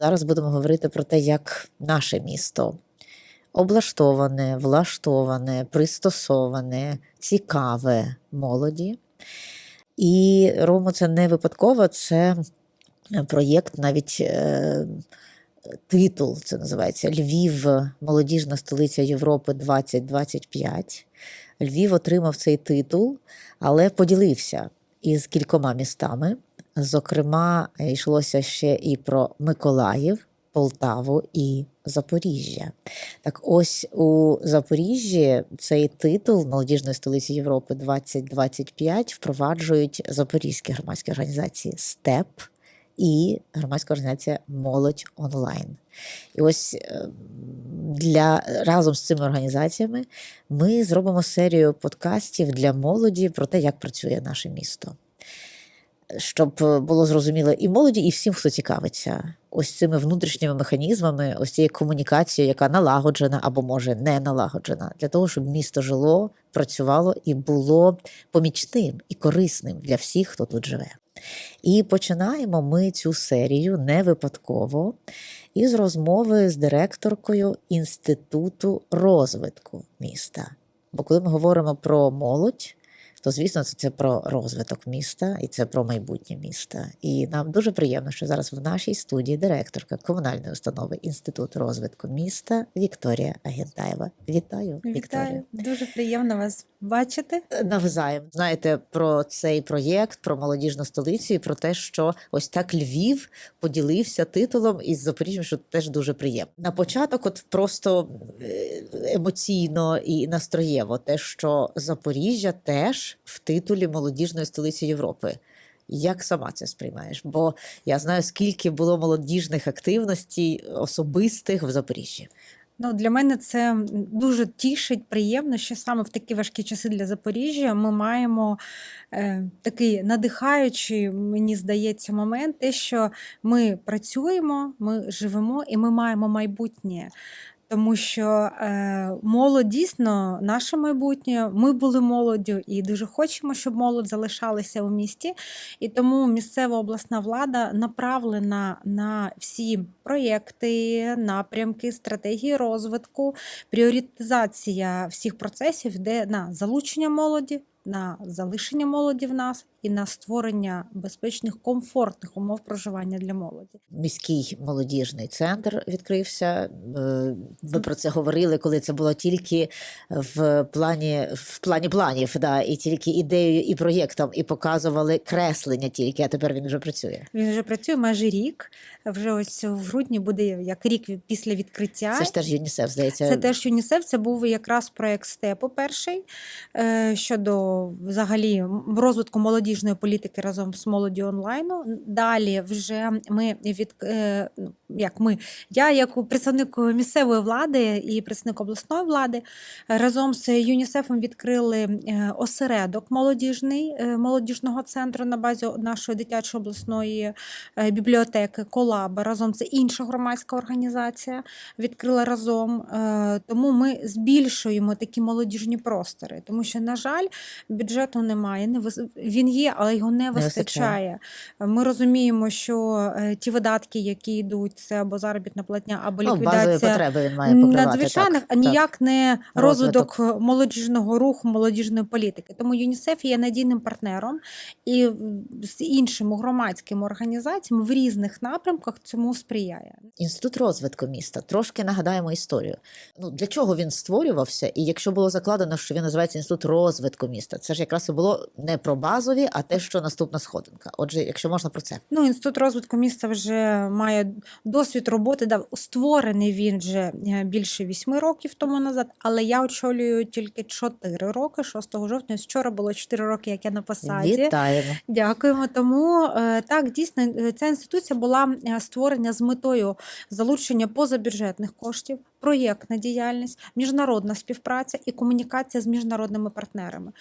Зараз будемо говорити про те, як наше місто облаштоване, влаштоване, пристосоване, цікаве молоді. І робимо це не випадково, це проєкт, навіть е, титул це називається Львів, молодіжна столиця Європи 2025. Львів отримав цей титул, але поділився із кількома містами. Зокрема, йшлося ще і про Миколаїв, Полтаву і Запоріжжя. Так ось у Запоріжжі цей титул молодіжної столиці Європи 2025 впроваджують запорізькі громадські організації СТЕП і громадська організація Молодь онлайн. І ось е, для разом з цими організаціями ми зробимо серію подкастів для молоді про те, як працює наше місто. Щоб було зрозуміло і молоді, і всім, хто цікавиться ось цими внутрішніми механізмами, ось цією комунікацією, яка налагоджена або може не налагоджена, для того, щоб місто жило, працювало і було помічним і корисним для всіх, хто тут живе. І починаємо ми цю серію не випадково із розмови з директоркою Інституту розвитку міста. Бо коли ми говоримо про молодь, то звісно це, про розвиток міста і це про майбутнє міста. І нам дуже приємно, що зараз в нашій студії директорка комунальної установи Інститут розвитку міста Вікторія Агентаєва. Вітаю, Вікторія. Дуже приємно вас бачити. Навзаєм знаєте про цей проєкт, про молодіжну столицю і про те, що ось так Львів поділився титулом із Запоріжжям, що теж дуже приємно. На початок, от просто е, емоційно і настроєво, те, що Запоріжжя теж в титулі молодіжної столиці Європи. Як сама це сприймаєш? Бо я знаю, скільки було молодіжних активностей особистих в Запоріжжі. Ну, для мене це дуже тішить, приємно, що саме в такі важкі часи для Запоріжжя ми маємо е, такий надихаючий, мені здається, момент, те, що ми працюємо, ми живемо і ми маємо майбутнє. Тому що е, молодь дійсно наше майбутнє. Ми були молоддю і дуже хочемо, щоб молодь залишалася у місті. І тому місцева обласна влада направлена на всі проєкти, напрямки, стратегії розвитку, пріоритизація всіх процесів, де на залучення молоді. На залишення молоді в нас і на створення безпечних комфортних умов проживання для молоді. Міський молодіжний центр відкрився. Е, Ви про це говорили, коли це було тільки в плані в плані планів, да, і тільки ідеєю і проєктом, і показували креслення тільки, а тепер він вже працює. Він вже працює майже рік. Вже ось в грудні буде як рік після відкриття. Це ж теж ЮНІСЕФ, здається. Це теж ЮНІСЕФ. Це був якраз проект степу перший е, щодо взагалі розвитку молодіжної політики разом з молоді онлайну. Далі вже ми від е, ну, як ми, я як представник місцевої влади і представник обласної влади разом з ЮНІСЕФом відкрили е, осередок молодіжний е, молодіжного центру на базі нашої дитячої обласної бібліотеки Колаба. Разом це інша громадська організація відкрила разом. Тому ми збільшуємо такі молодіжні простори, тому що, на жаль, бюджету немає. Не Він є, але його не вистачає. Ми розуміємо, що е, ті видатки, які йдуть, це або заробітна платня, або ну, ліквідація потреби він має покривати. надзвичайних, а ніяк не Розвиток. розвиток молодіжного руху, молодіжної політики. Тому ЮНІСЕФ є надійним партнером і з іншими громадськими організаціями в різних напрямках цьому сприяє. Інститут розвитку міста. Трошки нагадаємо історію. Ну для чого він створювався? І якщо було закладено, що він називається інститут розвитку міста, це ж якраз і було не про базові, а те, що наступна сходинка. Отже, якщо можна про це. Ну, інститут розвитку міста вже має досвід роботи. Да, створений він вже е, більше вісьми років тому назад, але я очолюю тільки чотири роки. 6 жовтня. Вчора було чотири роки, як я на посаді. Вітаємо. Дякуємо. Тому е, так дійсно е, ця інституція була створена з метою залучення позабюджетних коштів, проєктна діяльність, міжнародна співпраця і комунікація з міжнародними партнерами.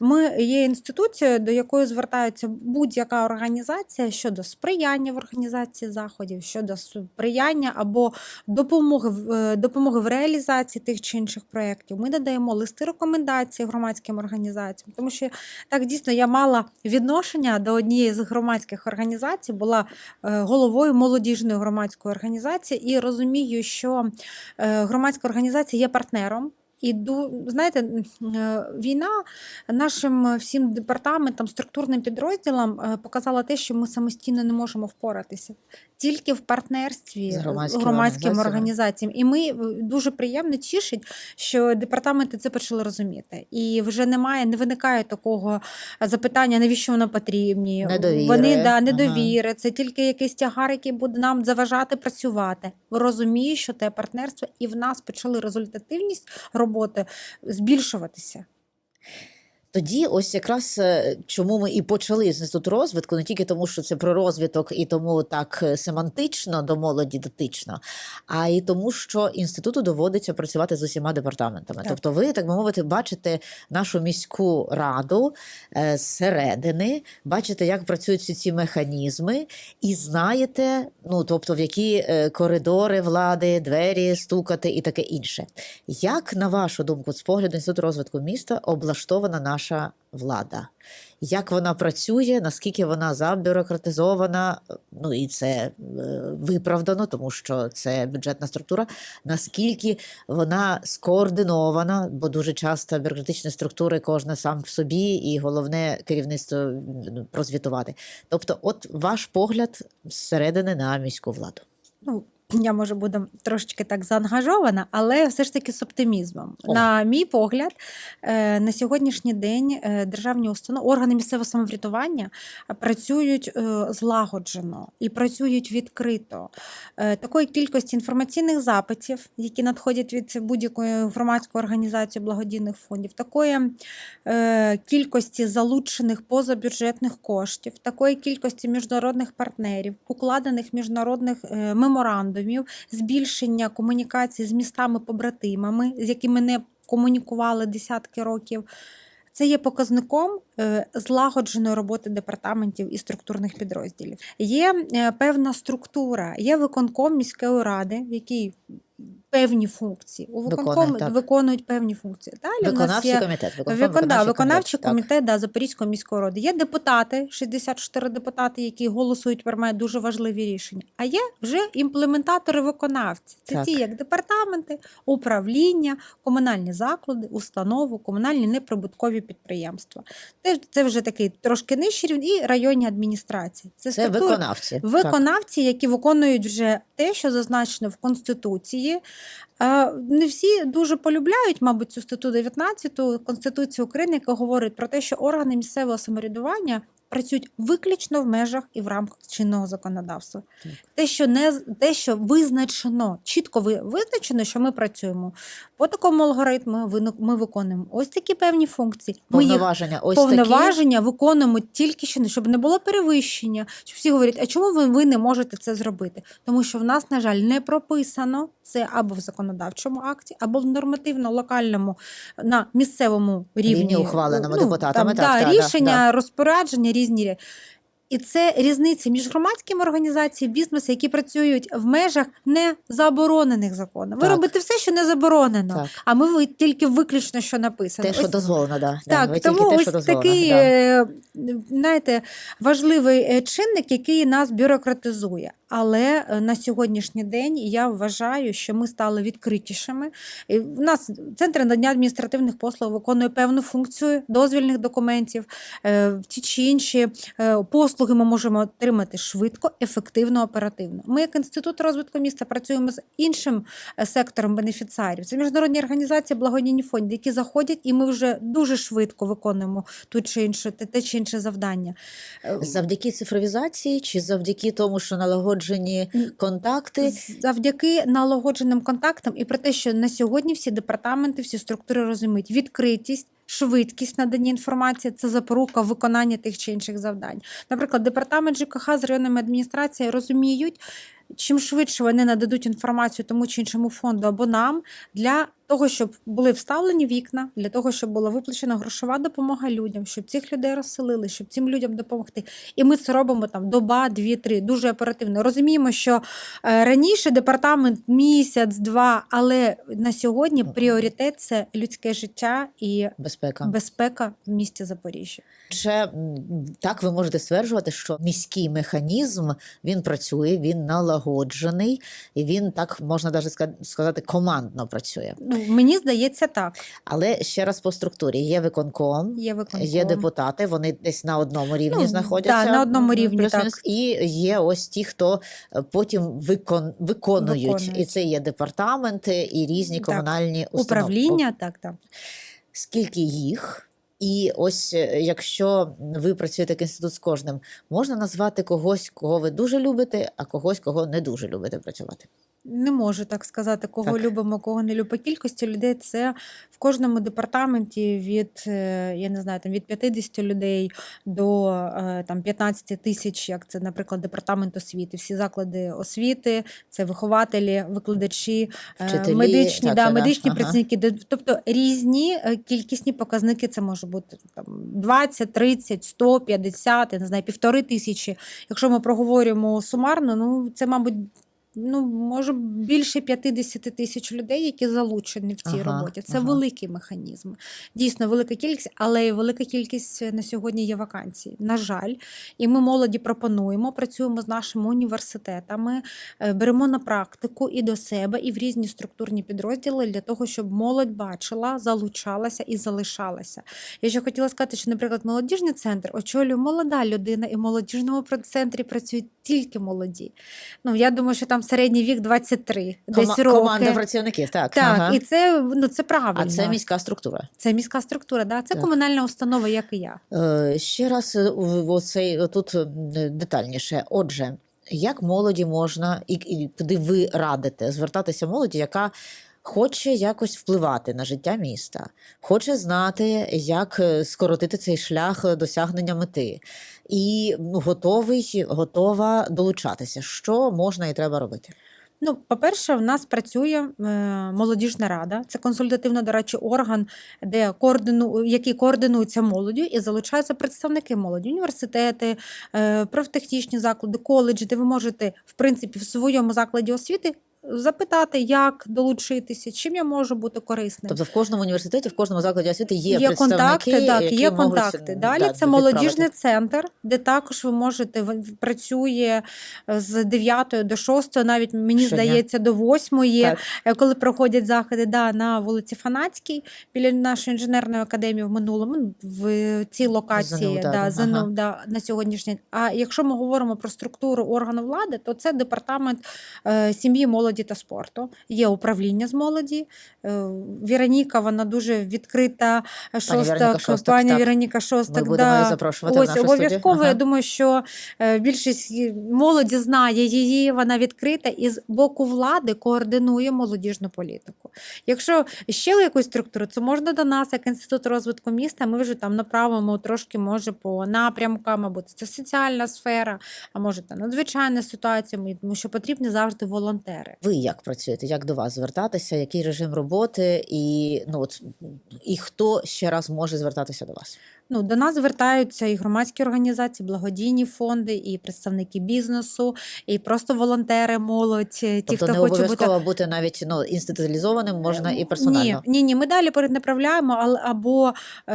Ми є інституцією, до якої звертається будь-яка організація щодо сприяння в організації заходів, щодо сприяння або допомоги в е, допомоги в реалізації тих чи інших проєктів. Ми надаємо листи рекомендацій громадським організаціям, тому що так дійсно я мала відношення до однієї з громадських організацій, була е, головою молодіжної громадської організації і розумію, що е, громадська організація є партнером. І знаєте, е, війна нашим всім департаментам, структурним підрозділам е, показала те, що ми самостійно не можемо впоратися тільки в партнерстві З громадськими громадськими організаціями. І ми дуже приємно тішить, що департаменти це почали розуміти. І вже немає, не виникає такого запитання, навіщо воно потрібні. Недовіри. Вони да, Ага. недовіри. Це тільки якийсь тягар, який буде нам заважати працювати. Розумію, що те партнерство, і в нас почали результативність роботи збільшуватися. Тоді, ось якраз е, чому ми і почали з інституту розвитку, не тільки тому, що це про розвиток і тому так е, семантично до молоді дотично, а й тому, що інституту доводиться працювати з усіма департаментами. Так. Тобто, ви так би мовити, бачите нашу міську раду е, зсередини, бачите, як працюють всі ці механізми, і знаєте, ну тобто, в які коридори влади, двері стукати і таке інше. Як на вашу думку, з погляду інституту розвитку міста облаштована наша влада? Як вона працює, наскільки вона забюрократизована? Ну і це е, виправдано, тому що це бюджетна структура. Наскільки вона скоординована, бо дуже часто бюрократичні структури кожна сам в собі, і головне керівництво прозвітувати. Тобто, от ваш погляд зсередини на міську владу. Ну, я може буду трошечки так заангажована, але все ж таки з оптимізмом. О. На мій погляд, е, на сьогоднішній день е, державні установи, органи місцевого самоврядування працюють е, злагоджено і працюють відкрито. Такої кількості інформаційних запитів, які надходять від будь-якої громадської організації благодійних фондів, такої кількості залучених позабюджетних коштів, такої кількості міжнародних партнерів, укладених міжнародних е, меморандумів, збільшення комунікації з містами-побратимами, з якими не комунікували десятки років. Це є показником е, злагодженої роботи департаментів і структурних підрозділів. Є е, певна структура, є виконком міської ради, в якій певні функції. У Виконує, виконкому так. виконують певні функції. Далі в нас є комітет. виконком, Викон, да, виконавчий так. комітет да, Запорізької міської ради. Є депутати, 64 депутати, які голосують, приймають дуже важливі рішення. А є вже імплементатори виконавці. Це Так. ті, як департаменти, управління, комунальні заклади, установи, комунальні неприбуткові підприємства. Це, це вже такий трошки нижчий рівень, і районні адміністрації. Це, Це структура- виконавці. так. Виконавці, які виконують вже те, що зазначено в Конституції. Не всі дуже полюбляють, мабуть, цю статтю 19 Конституції України, яка говорить про те, що органи місцевого самоврядування працюють виключно в межах і в рамках чинного законодавства. Так. Те, що не те, що визначено, чітко ви- визначено, що ми працюємо по такому алгоритму. Ми виконуємо ось такі певні функції. Ми їх Повноваження такі. повноваження виконуємо тільки що щоб не було перевищення. Щоб всі говорять, а чому ви, ви не можете це зробити? Тому що в нас, на жаль, не прописано це або в законодавчому акті, або в нормативно-локальному на місцевому рівні, Рівні ухваленому депутатами, Там, так, да, та, да, рішення, розпорядження різні. І це різниця між громадськими організаціями, бізнесу, які працюють в межах не заборонених законом. Ви Так. робите все, що не заборонено, Так. а ми тільки виключно, що написано. Те, що Ось дозволено, да. так, Ви тому тільки те, що такий, да. е, знаєте, важливий е, чинник, який нас бюрократизує. Але е, на сьогоднішній день я вважаю, що ми стали відкритішими. І в нас центр надання адміністративних послуг виконує певну функцію дозвільних документів. Ті чи інші е, послуги ми можемо отримати швидко, ефективно, оперативно. Ми, як інститут розвитку міста, працюємо з іншим е, сектором бенефіціарів. Це міжнародні організації, благодійні фонди, які заходять, і ми вже дуже швидко виконуємо ту чи іншу, те, те чи інше завдання. Е, Завдяки цифровізації чи завдяки тому, що налагоджені контакти, Завдяки налагодженим контактам і про те, що на сьогодні всі департаменти, всі структури розуміють відкритість. Швидкість надання інформації це запорука виконання тих чи інших завдань. Наприклад, департамент ЖКХ з районними адміністраціями розуміють чим швидше вони нададуть інформацію тому чи іншому фонду або нам для того, щоб були вставлені вікна, для того, щоб була виплачена грошова допомога людям, щоб цих людей розселили, щоб цим людям допомогти. І ми це робимо там доба, дві, три, дуже оперативно. Розуміємо, що е, раніше департамент місяць, два, але на сьогодні пріоритет це людське життя і Безпека. безпека в місті Запоріжжя. М, так ви можете стверджувати, що міський механізм він працює, він налагоджений, і він так можна навіть сказати командно працює. Ну, мені здається, так. Але ще раз по структурі: є виконком, Є виконком. є депутати, вони десь на одному рівні Ну, знаходяться. да, на одному рівні, так. І є ось ті, хто е, потім викон, виконують. Виконують. І це є департаменти і різні Так. комунальні. Управління, так, так. скільки їх. І ось е, якщо ви працюєте як інститут з кожним, можна назвати когось, кого ви дуже любите, а когось, кого не дуже любите працювати. Не можу так сказати, кого Так. любимо, кого не любимо. По кількості людей це в кожному департаменті від е, я не знаю, там від 50 людей до е, там 15 тисяч, як це, наприклад, департамент освіти. Всі заклади освіти, це вихователі, викладачі, е, Вчителі, медичні, так, да, так, медичні Ага. працівники. Тобто різні кількісні показники. Це може бути там 20, 30, 100, 50, я не знаю, півтори тисячі. Якщо ми проговорюємо сумарно, ну це, мабуть, ну, може більше 50 тисяч людей, які залучені в цій Ага, роботі. Це ага. великий механізм. Дійсно, велика кількість, але й велика кількість на сьогодні є вакансій. На жаль, і ми молоді пропонуємо, працюємо з нашими університетами, е, беремо на практику і до себе, і в різні структурні підрозділи для того, щоб молодь бачила, залучалася і залишалася. Я ще хотіла сказати, що, наприклад, молодіжний центр очолює молода людина, і в молодіжному центрі працюють тільки молоді. Ну я думаю, що там середній вік 23, десь роки. команда працівників, так. Так, ага. і це ну це правильно. А це міська структура. Це міська структура, да? це Так. комунальна установа, як і я. Е, Ще раз е, оцей тут е, детальніше. Отже, як молоді можна і, і куди ви радите звертатися молоді, яка хоче якось впливати на життя міста, хоче знати, як е, скоротити цей шлях е, досягнення мети, і ну, готовий, готова долучатися. Що можна і треба робити? Ну, по-перше, в нас працює е, молодіжна рада. Це консультативно-дорадчий орган, де координу, який координується молоддю і залучаються представники молоді, університети, профтехнічні заклади, коледжі, де ви можете, в принципі, в своєму закладі освіти запитати, як долучитися, чим я можу бути корисним. Тобто в кожному університеті, в кожному закладі освіти є, Є представники, контакти, так, які є контакти. м, Далі да, це відправити. молодіжний центр, де також ви можете працює е, з 9 до 6, навіть мені Щодня. здається, до 8, Так. е, коли проходять заходи да, на вулиці Фанатській, біля нашої інженерної академії в минулому, ну, в цій локації ЗНУ, да, ЗНУ, ага. да, на сьогоднішній. А якщо ми говоримо про структуру органу влади, то це департамент е, сім'ї, молоді та спорту. Є управління з молоді. Е, Віроніка, вона дуже відкрита. Віроніка Шостак, пані. Віроніка Ми Шостак. її да. запрошувати в Ось обов'язково. Ага. Я думаю, що е, більшість молоді знає її, вона відкрита і з боку влади координує молодіжну політику. Якщо ще якусь структуру, це можна до нас, як інститут розвитку міста. Ми вже там направимо трошки, може, по напрямкам, або це соціальна сфера, а може та надзвичайна ситуація, тому що потрібні завжди волонтери. Ви як працюєте? Як до вас звертатися? Який режим роботи? І ну от і хто ще раз може звертатися до вас? Ну, до нас звертаються і громадські організації, благодійні фонди, і представники бізнесу, і просто волонтери, молодь, ті, тобто хто не хоче бути. обов'язково бути навіть ну інституалізованим, можна і персонально. Ні, ні, ні, ми далі перенаправляємо, але або е,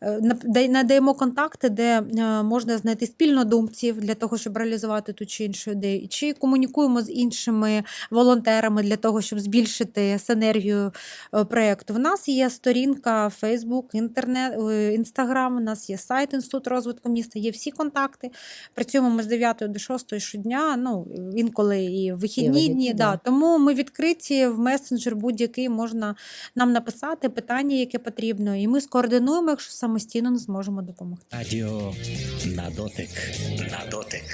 е, надаємо контакти, де е, можна знайти спільнодумців для того, щоб реалізувати ту чи іншу ідею, чи комунікуємо з іншими волонтерами для того, щоб збільшити синергію е, проєкту. В нас є сторінка Facebook, інтернет, е, Instagram, у нас є сайт Інституту розвитку міста, є всі контакти. Працюємо ми з 9 до 6 щодня, ну інколи і вихідні вихідні, дні. да. Да. Тому ми відкриті в месенджер будь-який можна нам написати питання, яке потрібно, і ми скоординуємо, якщо самостійно не зможемо допомогти. Радіо на дотик. На дотик.